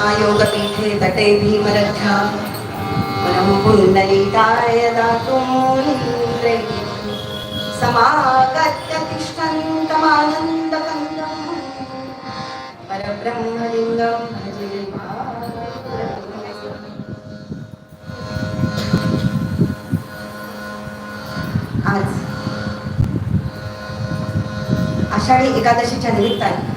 महायोगपीठे वन्दते भीमरथ्या परं पुण्डलिकाय दातुमुन्द्रे समागत्य तिष्ठन्तमानन्दकन्दम् परब्रह्मलिङ्गं भजे आज आषाढी एकादशीच्या निमित्ताने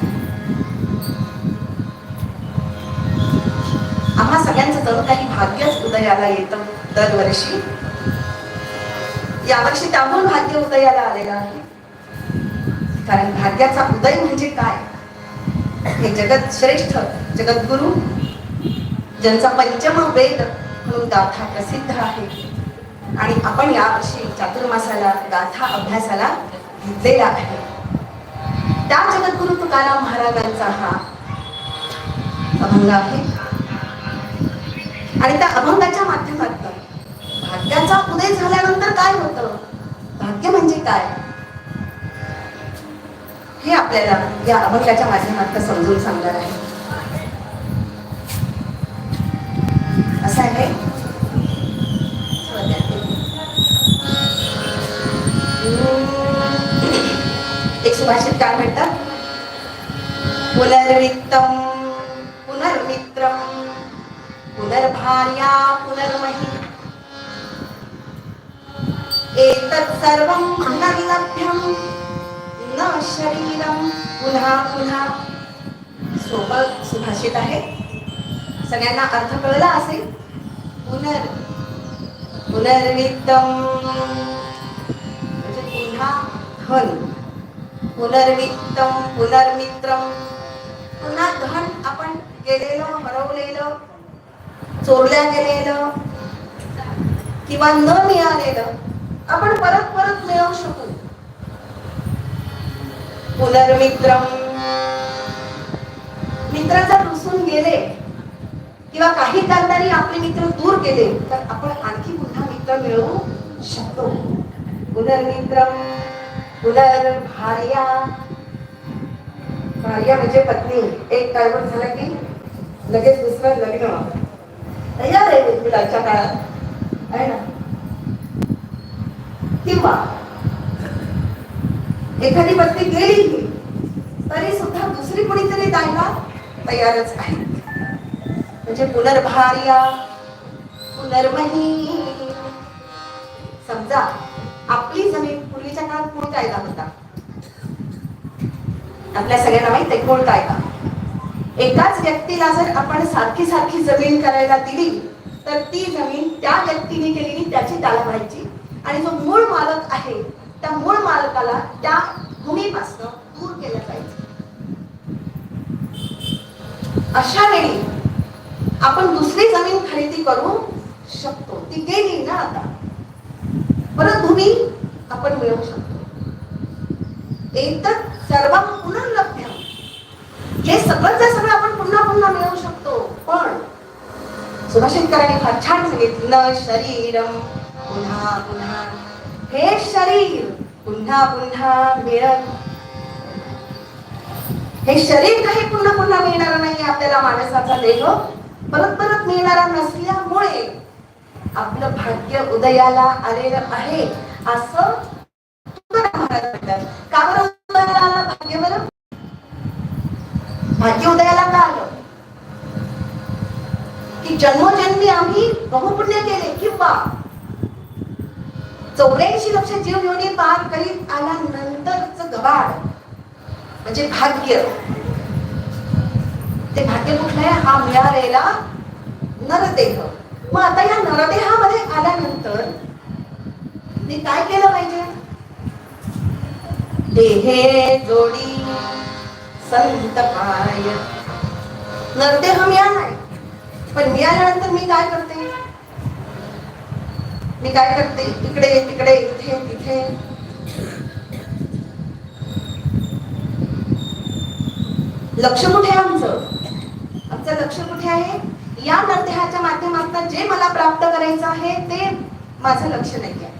आम्हा काही भाग्यच उदयाला येतं दरवर्षी. यावर्षी त्याहून भाग्य उदयाला आलेलं आहे. कारण भाग्याचा उदय म्हणजे काय? हे जगत श्रेष्ठ जगद्गुरु ज्यांचा पंचम वेद म्हणून गाथा प्रसिद्ध आहे. आणि आपण यावर्षी चातुर्मासाला गाथा अभ्यासाला घेतलेला आहे. त्या जगद्गुरु तुकाराम महाराजांचा हा अभंग आहे. आणि त्या अभंगाच्या माध्यमातून. भाग्याचा उदय झाल्यानंतर काय होतं? भाग्य म्हणजे काय? हे आपल्याला या अभंगाच्या माध्यमातून समजून सांगणार आहे. असं आहे एक सुभाषित काय म्हणतात पुनर्वित्तम पुनर्मित्रम. पुनर्भार्या पुनर्मही। एतत् सर्वं पुनर्लभ्यं। न शरीरं। पुन्हा पुन्हा सोबत सुभाषित आहे. सगळ्यांना अर्थ कळला असेल? पुनर् पुनर्वित्तम। म्हणजे पुन्हा धन। पुनर्वित्तम पुनर्मित्रम। पुन्हा धन आपण गेलेलं हरवलेलं चोरल्या गेलेलं किंवा न मिळालेलं आपण परत परत मिळवू शकू. पुनर्मित्रम मित्र. जर रुसून गेले किंवा काही कारणाने आपले मित्र दूर गेले तर आपण आणखी पुन्हा मित्र मिळवू शकतो. पुनर्मित्रम पुनर्भार्या भार्या. म्हणजे पत्नी. एक टायवर झाला की लगेच दुसरं लग्न. तयार आहे मुलाच्या काळात. आहे ना? किंवा एखादी पत्नी गेली तरी सुद्धा दुसरी कोणीतरी जायला तयारच आहे. म्हणजे पुनर्भार्या पुनर्मही. समजा आपली जमीन पूर्वीच्या काळात कोण कायदा होता? आपल्या सगळ्यांना माहीत आहे कोण कायदा एकाच व्यक्तीला जर आपण सारखी सारखी जमीन करायला दिली तर ती जमीन त्या व्यक्तीने केलेली त्याची त्याला व्हायची आणि जो मूळ मालक आहे त्या मूळ मालकाला त्या भूमीपासून दूर केलं पाहिजे अशा वेळी आपण दुसरी जमीन खरेदी करू शकतो. ती गेली ना आता. परत भूमी आपण मिळवू शकतो. एकतर सर्व पुनर्लभ्य. हे सगळं सगळं आपण पुन्हा पुन्हा मिळवू शकतो पण सुभाषितकरांनी फार छान सांगितलं शरीरम पुन्हा पुन्हा हे शरीर पुन्हा पुन्हा मिळत हे शरीर काही पुन्हा पुन्हा मिळणार नाही आपल्याला माणसाचा देह परत परत मिळणारा नसल्यामुळे आपलं भाग्य उदयाला आलेलं आहे. असं भाग्य उदयाला का आलं की जन्मोजन्मी आम्ही बहुपुण्य केले. किंवा चौऱ्याऐंशी लक्ष जीव योनी पार करीत आल्यानंतरच गबाड म्हणजे भाग्य. ते भाग्य कुठलं आहे हा मिळालेला नरदेह. मग आता या नरदेहामध्ये आल्यानंतर मी काय केलं पाहिजे? देहे जोडी संत पाय नरदेह मिळालाय पण मिळाल्यानंतर मी काय करते? मी काय करते? इकडे तिकडे इथे तिथे. लक्ष कुठे आहे आमचं? आमचं लक्ष कुठे आहे? या नरदेहाच्या माध्यमातून जे मला प्राप्त करायचं आहे ते माझं लक्ष नाही आहे.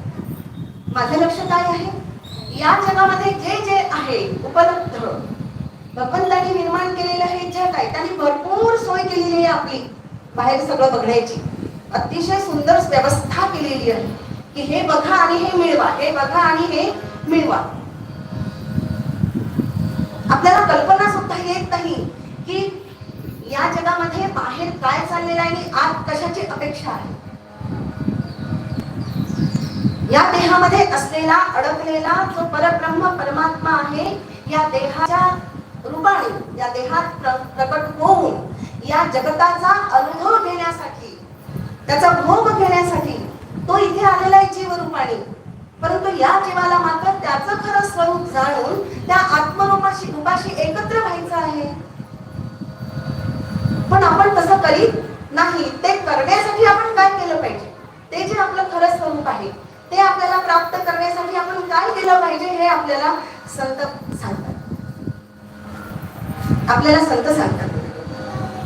माझं लक्ष काय आहे? या जगामध्ये जे जे आहे उपलब्ध भगवंतांनी निर्माण केलेलं हे जग आहे. त्यांनी भरपूर सोय केलेली आहे आपली. बाहेर सगळं बघण्याची. अतिशय सुंदर व्यवस्था केलेली आहे. की हे बघा आणि हे मिळवा. हे बघा आणि हे मिळवा. आपल्याला कल्पना सुद्धा येत नाही की या जगामध्ये बाहेर काय चाललेलं आहे आणि आत कशाची अपेक्षा आहे. या देहामध्ये असलेला अडकलेला जो परब्रह्म परमात्मा आहे या देहाच्या रूपाने या देहात प्र- प्रकट होऊन या जगताचा अनुभव घेण्यासाठी त्याचा भोग घेण्यासाठी तो इथे आलेला आहे जीव रूपाने परंतु या जीवाला मात्र त्याचं खरं स्वरूप जाणून त्या आत्मरूपाशी रूपाशी एकत्र व्हायचं आहे. पण आपण तसं करीत नाही. ते करण्यासाठी आपण काय केलं पाहिजे? ते जे आपलं खरं स्वरूप आहे ते आपल्याला प्राप्त करण्यासाठी आपण काय केलं पाहिजे हे आपल्याला संत आपल्याला संत सांगतात.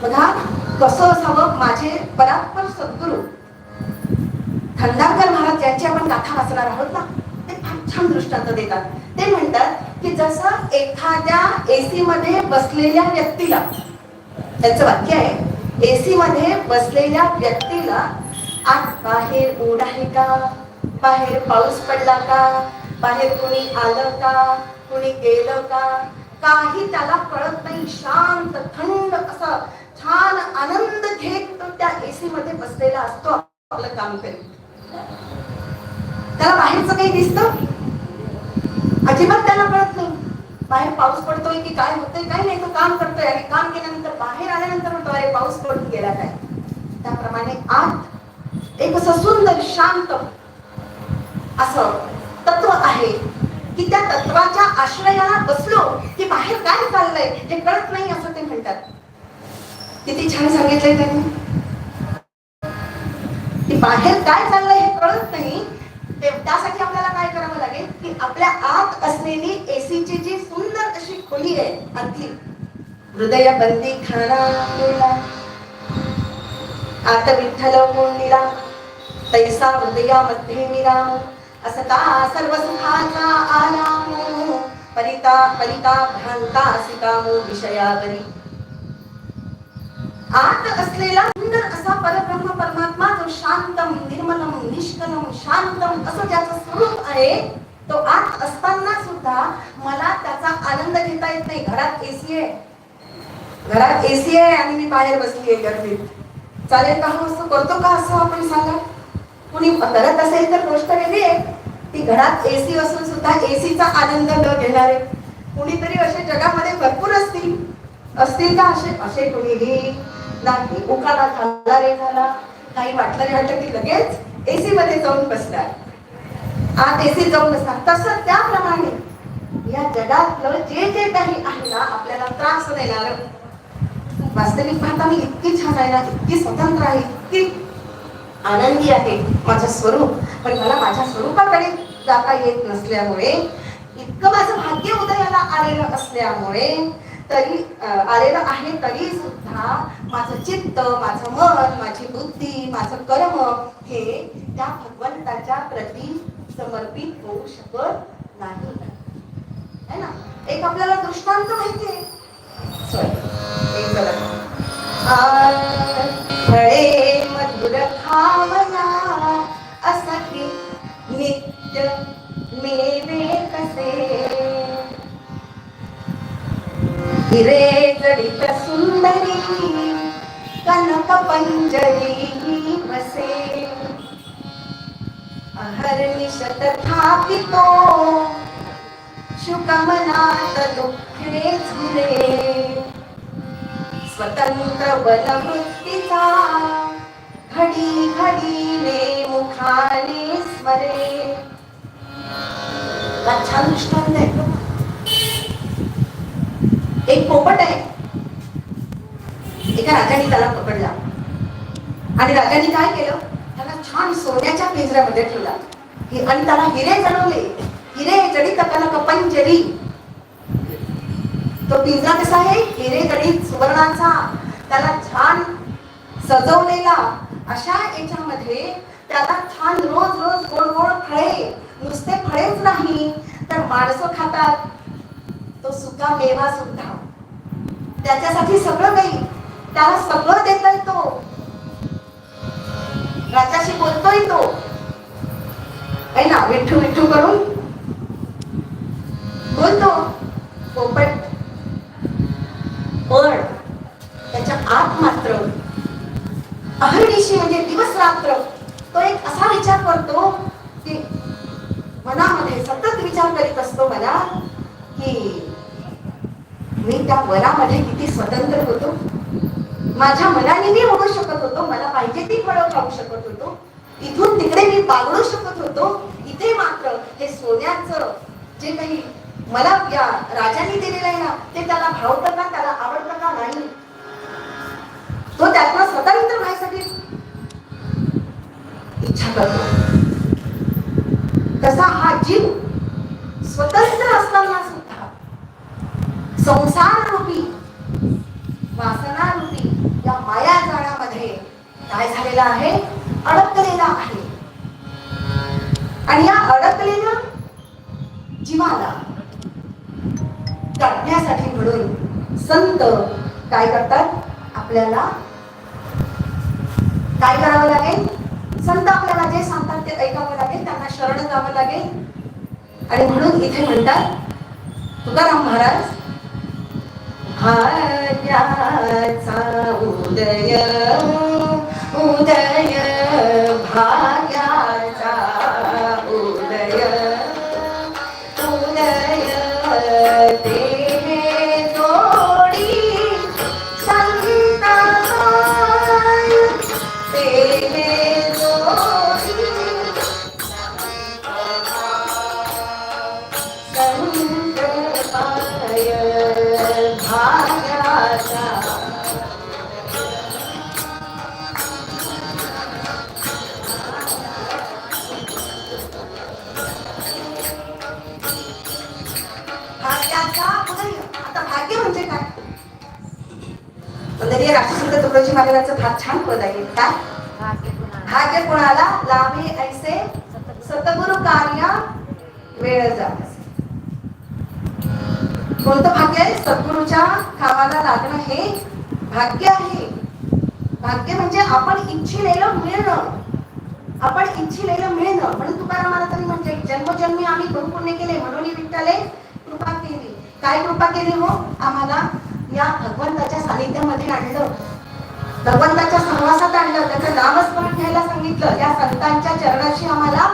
बघा कसं असावं माझे परात्पर सद्गुरू. खंडारकर महाराज ज्यांची आपण कथा वाचणार आहोत ना ते फार छान दृष्टांत देतात. ते म्हणतात की जसं एखाद्या एसी मध्ये बसलेल्या व्यक्तीला त्यांचं वाक्य आहे एसी मध्ये बसलेल्या व्यक्तीला आत बाहेर ऊन आहे का? बाहेर पाऊस पडला का? बाहेर कुणी आलं का? कुणी गेलं का? काही त्याला कळत नाही. शांत थंड असा छान आनंद घेत तो त्या एसी मध्ये बसलेला असतो. आपलं काम करीत. त्याला बाहेरचं काही दिसत? अजिबात त्याला कळत नाही. बाहेर पाऊस पडतोय की काय होतंय काही नाही. तो काम करतोय आणि काम केल्यानंतर बाहेर आल्यानंतर म्हणतो अरे पाऊस पडून गेला काय? त्याप्रमाणे आत एक असं सुंदर शांत असं तत्व आहे. की त्या तत्वाच्या आश्रयाला बसलो की बाहेर काय चाललंय हे कळत नाही असं ते म्हणतात. किती छान सांगितलंय त्यांनी. की बाहेर काय चाललंय हे कळत नाही. ते त्यासाठी आपल्याला काय करावं लागेल? की आपल्या आत असलेली एसीची जी सुंदर अशी खोली आहे आतली. हृदय बंदी खाना आत विठ्ठल निरा तैसा हृदयामध्ये मिराम असं का सर्व सुखाचा आराम. परिता परिता भ्रांता सिकामो विषयावरी. आत असलेला सुंदर असा परब्रह्म परमात्मा जो शांतम निर्मलम निष्कलम शांतम असं ज्याचं स्वरूप आहे तो आत असताना सुद्धा मला त्याचा आनंद घेता येत नाही. घरात एसी आहे. घरात एसी आहे आणि मी बाहेर बसली आहे गर्दीत. चालेल का हो? असं करतो का असं आपण सांगा? कुणी करत असेल तर गोष्ट वेगळी आहे. ती घरात एसी असून सुद्धा एसीचा आनंद न घेणारे. कुणीतरी असे जगामध्ये भरपूर असतील. असतील का असे? असे कुणीही नाही. उकाला खाल्ला रे झाला. काही वाटलं रे वाटलं की लगेच एसी मध्ये जाऊन बसणार. आत एसी जाऊन बसणार. तसं त्याप्रमाणे या जगातलं जे जे काही आहे ना आपल्याला त्रास देणार. वास्तविक पाहता मी इतकी छान आहे ना इतकी स्वतंत्र आहे इतकी आनंदी आहे माझं स्वरूप. पण मला माझ्या स्वरूपाकडे जाता येत नसल्यामुळे इतकं माझं भाग्य उदयाला आलेलं असल्यामुळे तरी आलेलं आहे तरी सुद्धा माझं चित्त माझं मन माझी बुद्धी माझं कर्म हे त्या भगवंताच्या प्रती समर्पित होऊ शकत नाही. है ना? एक आपल्याला दृष्टांत माहितीये सॉरी एक जरा. फळे मधुर खावना असा की नित्य मेवे कसे? हिरे जडित सुंदरी कनक पंजरी बसे. अहर्निश तथापितो शुकमनात दुःखे झुरे स्वतंत्र बलवृत्तीचा घडी घडीने मुखाने स्मरे. छान दृष्टांत आहे एक पोपट आहे. एका राजाने त्याला पकडला. आणि राजाने काय केलं? त्याला छान सोन्याच्या पिंजऱ्यामध्ये ठेवला. आणि त्याला हिरे जळवले हिरे जडी कनक कपंजरी तो पिंजरा कसा आहे? हिरे जडित सुवर्णांचा. त्याला छान सजवलेला. अशा याच्यामध्ये त्याला छान रोज रोज गोड गोड फळे. नुसते फळेच नाही तर माणसं खातात. तो सुका मेवा सुद्धा. त्याच्यासाठी सगळं काही. त्याला सगळं देत तो. राजाशी बोलतोय तो. ना? विठ्ठू विठ्ठू करून. बोलतो पोपट पण त्याच्या आत मात्र दिवशी म्हणजे दिवस रात्र तो एक असा विचार करतो की मनामध्ये सतत विचार करीत असतो मला की मी त्या वनामध्ये किती स्वतंत्र होतो. माझ्या मनाने मी ओढू शकत होतो. मला पाहिजे ती फळं खाऊ शकत होतो. इथून तिकडे मी बागडू शकत होतो. इथे मात्र हे सोन्याचं जे काही मला या राजाने दिलेलं आहे ना ते त्याला भावतं का त्याला आवडतं का नाही. तो त्यातनं स्वतंत्र करतो. तसा हा जीव स्वतंत्र असताना सुद्धा संसार रूपी वासना रूपी या माया जाळामध्ये काय झालेला आहे? अडकलेला आहे. आणि या अडकलेल्या जीवाला काढण्यासाठी म्हणून संत काय करतात? आपल्याला काय करावं लागेल? संत आपल्याला जे सांगतात ते ऐकावं लागेल त्यांना शरण जावं लागेल. आणि म्हणून इथे म्हणतात तुकाराम महाराज भाग्याचा उदय उदय भाग्याचा म्हणजे काय? वंदनीय राष्ट्रसंत तुकडोजी महाराजांचं भाग छान पद आहे काय भाग्य कोणाला? लाभे ऐसे सतगुरु कार्य वेळ जा. कोणतं भाग्य आहे? सद्गुरूच्या कामाला लागणं हे भाग्य आहे. भाग्य म्हणजे आपण इच्छिलेलं मिळणं. आपण इच्छिलेलं मिळणं. म्हणून तुकारामाला तरी म्हणजे जन्मजन्मी आम्ही गुरुपुण्य केले म्हणून विठ्ठले काय कृपा केली हो? आम्हाला या भगवंताच्या सानिध्यामध्ये आणलं. भगवंताच्या सहवासात आणलं. त्याचं नामस्मरण घ्यायला सांगितलं. या संतांच्या चरणाशी आम्हाला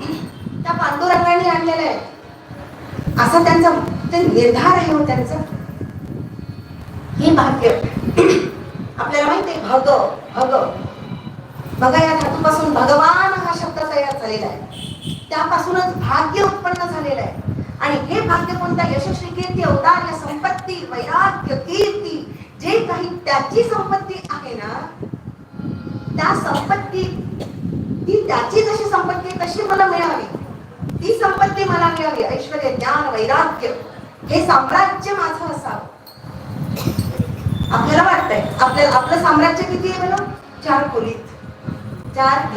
त्या पांडुरंगाने आणलेलं आहे. असं त्यांचं ते निर्धार आहे हो त्यांचं. हे भाग्य. आपल्याला माहिती आहे भग भग. भग या धातूपासून भगवान हा शब्द तयार झालेला आहे. त्यापासूनच भाग्य उत्पन्न झालेलं आहे. आणि हे भाग्य कोणत्या यशस्वी कीर्ती औदार्य संपत्ती वैराग्य कीर्ती जे काही त्याची संपत्ती आहे ना त्या संपत्ती ती त्याची जशी संपत्ती तशी मला मिळावी. ती संपत्ती मला मिळावी. ऐश्वर ज्ञान वैराग्य हे साम्राज्य माझं असावं. आपल्याला वाटतंय आपल्याला आपलं साम्राज्य किती आहे म्हणून चार खोलीत. चार